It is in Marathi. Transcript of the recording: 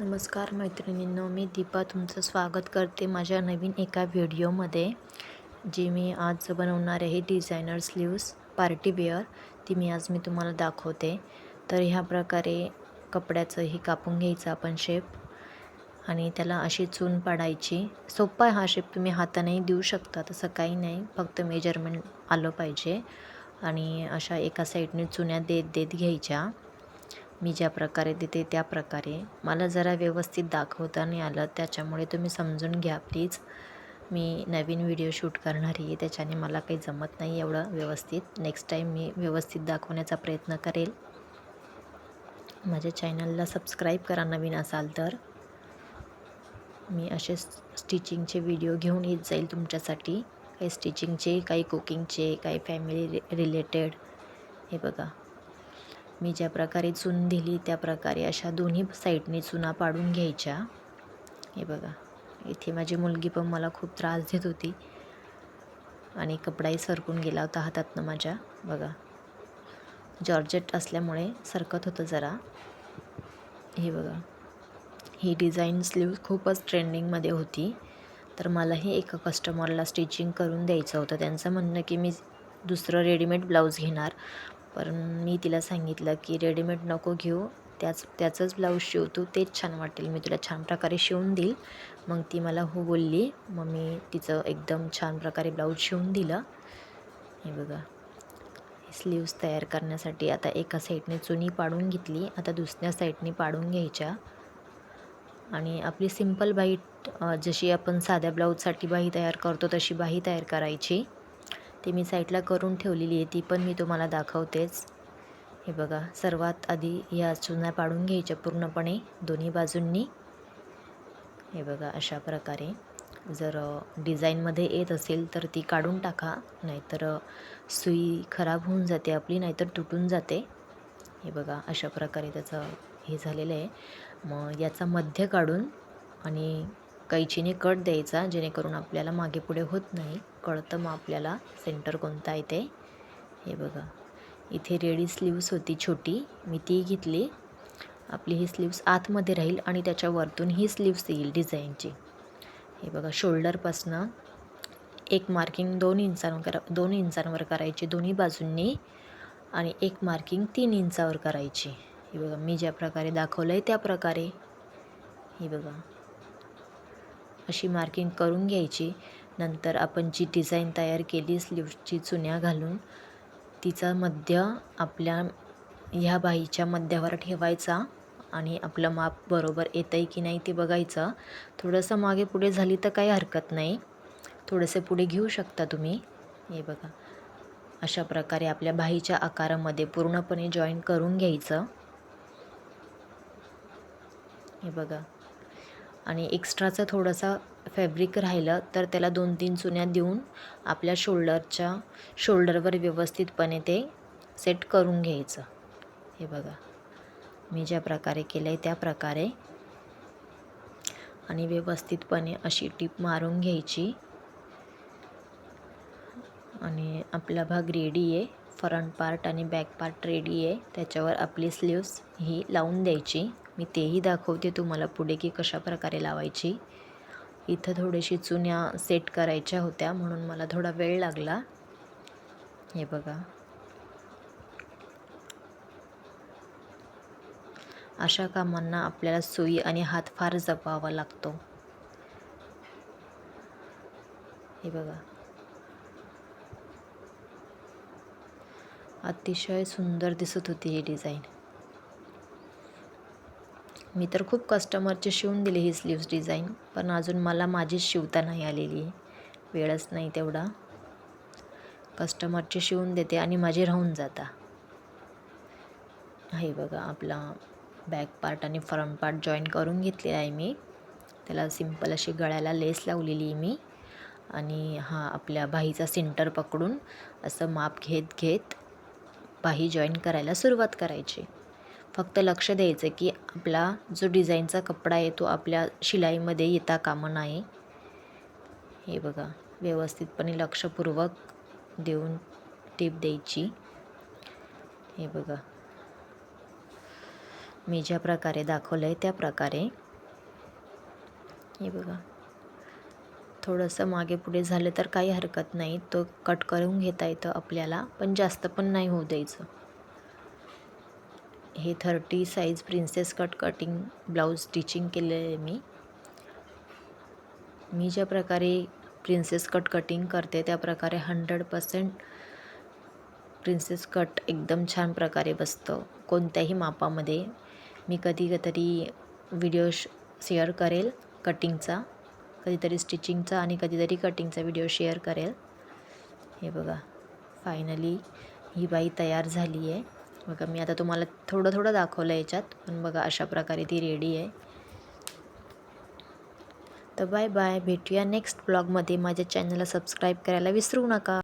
नमस्कार मैत्रिणींनो मी दीपा तुमचं स्वागत करते माझ्या नवीन एका व्हिडिओमध्ये. जी मी आज बनवणार आहे डिझायनर स्लीव्स पार्टी वेअर ती मी आज मी तुम्हाला दाखवते. तर ह्या प्रकारे कपड्याचंही कापून घ्यायचं आपण शेप आणि त्याला अशी चून पाडायची. सोपा आहे हा शेप तुम्ही हातानेही देऊ शकता तसं काही नाही. फक्त मेजरमेंट आलं पाहिजे आणि अशा एका साईडने चुन्या देत देत घ्यायच्या. मी ज्या प्रकारे देते त्या प्रकारे. मला जरा व्यवस्थित दाखवता नाही आलं त्याच्यामुळे तुम्ही समजून घ्या प्लीज. मी नवीन व्हिडिओ शूट करणार आहे त्याच्याने मला काही जमत नाही एवढं व्यवस्थित. नेक्स्ट टाईम मी व्यवस्थित दाखवण्याचा प्रयत्न करेल. माझ्या चॅनलला सबस्क्राईब करा नवीन असाल तर. मी असे स्टिचिंगचे व्हिडिओ घेऊन येत जाईल तुमच्यासाठी. काही स्टिचिंगचे काही कुकिंगचे काही फॅमिली रिलेटेड हे बघा. मी ज्या प्रकारे चून दिली त्या प्रकारे अशा दोन्ही साईडने चुना पाडून घ्यायच्या. हे बघा इथे माझी मुलगी पण मला खूप त्रास देत होती. आणि कपडाही सरकून गेला होता हातातनं माझ्या. बघा जॉर्जेट असल्यामुळे सरकत होतं जरा. हे बघा ही डिझाईन स्लीव खूपच ट्रेंडिंगमध्ये होती. तर मलाही एका कस्टमरला स्टिचिंग करून द्यायचं होतं. त्यांचं म्हणणं की मी दुसरं रेडीमेड ब्लाऊज घेणार. पण मी तिला सांगितलं की रेडीमेड नको घेऊ. त्याच त्याचंच ब्लाऊज शिव तू तेच छान वाटेल. मी तुला छान प्रकारे शिवून देईल. मग ती मला हो बोलली. मग मी तिचं एकदम छान प्रकारे ब्लाऊज शिवून दिलं. हे बघा. स्लीव्स तयार करण्यासाठी आता एका साईडने चुनी पाडून घेतली. आता दुसऱ्या साईडने पाडून घ्यायच्या. आणि आपली सिंपल बाही जशी आपण साध्या ब्लाऊजसाठी बाही तयार करतो तशी बाही तयार करायची. ती मी साईडला करून ठेवलेली आहे ती पण मी तुम्हाला दाखवतेच. हे बघा सर्वात आधी या चुना पाडून घ्यायच्या पूर्णपणे दोन्ही बाजूंनी. हे बघा अशा प्रकारे. जर डिझाईनमध्ये येत असेल तर ती काढून टाका नाहीतर सुई खराब होऊन जाते आपली नाहीतर तुटून जाते. हे बघा अशा प्रकारे त्याचं हे झालेलं आहे. मग याचा मध्य काढून आणि कैचीने कट द्यायचा जेणेकरून आपल्याला मागे पुढे होत नाही. कळतं मग आपल्याला सेंटर कोणता आहे ते. हे बघा. इथे रेडी स्लीव्स होती छोटी. मी ती घेतली. आपली ही स्लीव्स आतमध्ये राहील आणि त्याच्यावरतून ही स्लीव्स येईल डिझाईनची हे बघा शोल्डरपासनं एक मार्किंग दोन इंचांवर करा दोन इंचांवर करायची दोन्ही बाजूंनी आणि एक मार्किंग तीन इंचावर करायची. हे बघा मी ज्या प्रकारे दाखवलं आहे त्या प्रकारे. हे बघा. अशी मार्किंग करून घ्यायची. नंतर आपण जी डिझाईन तयार केली स्लीव्सची चुन्या घालून तिचा मध्य आपल्या ह्या बाईच्या मध्यावर ठेवायचा आणि आपलं माप बरोबर येतं आहे की नाही ते बघायचं. थोडंसं मागे पुढे झाली तर काही हरकत नाही. थोडंसं पुढे घेऊ शकता तुम्ही. हे बघा. अशा प्रकारे आपल्या बाईच्या आकारामध्ये पूर्णपणे जॉईन करून घ्यायचं. हे बघा. आणि एक्स्ट्राचं थोडंसं फॅब्रिक राहिलं तर त्याला दोन तीन चुन्या देऊन आपल्या शोल्डरच्या शोल्डरवर व्यवस्थितपणे ते सेट करून घ्यायचं. हे बघा. मी ज्या प्रकारे केलं आहे त्या प्रकारे. आणि व्यवस्थितपणे अशी टीप मारून घ्यायची. आणि आपला भाग रेडी आहे. फ्रंट पार्ट आणि बॅक पार्ट रेडी आहे. त्याच्यावर आपली स्लीव्स ही लावून द्यायची. मी तेही दाखवते तुम्हाला पुढे की कशा प्रकारे लावायची. इथं थोडीशी चुन्या सेट करायच्या होत्या म्हणून मला थोडा वेळ लागला. हे बघा. अशा कामांना आपल्याला सुई आणि हात फार जपावा लागतो. हे बघा. अतिशय सुंदर दिसत होती ही डिझाईन मी तर खूप कस्टमरचे शिवून दिले ही स्लीव्स डिझाईन पण अजून मला माझीच शिवता नाही आलेली. वेळच नाही तेवढा. कस्टमरचे शिवून देते आणि माझे राहून जाता. हे बघा आपला बॅक पार्ट आणि फ्रंट पार्ट जॉईन करून घेतलेला आहे मी. त्याला सिंपल अशी गळ्याला लेस लावलेली आहे मी. आणि हा आपल्या बाहीचा सेंटर पकडून असं माप घेत घेत बाही जॉईन करायला सुरुवात करायची. फक्त लक्ष द्यायचं की आपला जो डिझाईनचा कपडा आहे तो आपल्या शिलाईमध्ये येता कामा नाही. हे बघा व्यवस्थितपणे लक्षपूर्वक देऊन टीप द्यायची. हे बघा. मी ज्या प्रकारे दाखवलं आहे त्या प्रकारे. हे बघा. थोडंसं मागे पुढे झालं तर काही हरकत नाही. तो कट करून घेता येतं आपल्याला पण जास्त पण नाही होऊ द्यायचं. हे thirty size princess cut cutting blouse stitching केलेलं आहे मी. मी ज्या प्रकारे प्रिन्सेस कट कटिंग करते त्या प्रकारे हंड्रेड पर्सेंट प्रिन्सेस कट एकदम छान प्रकारे बसतं. कोणत्याही मापामध्ये मी कधी तरी व्हिडिओ श शेअर करेल कटिंगचा कधीतरी स्टिचिंगचा आणि कधीतरी कटिंगचा व्हिडिओ शेअर करेल. हे बघा फायनली ही बाई तयार झाली आहे बघा मी आता तुम्हाला थोडं थोडं दाखवलं याच्यात पण बघा अशा प्रकारे ती रेडी आहे. तर बाय बाय भेटूया नेक्स्ट ब्लॉगमध्ये माझ्या चॅनलला सबस्क्राईब करायला विसरू नका.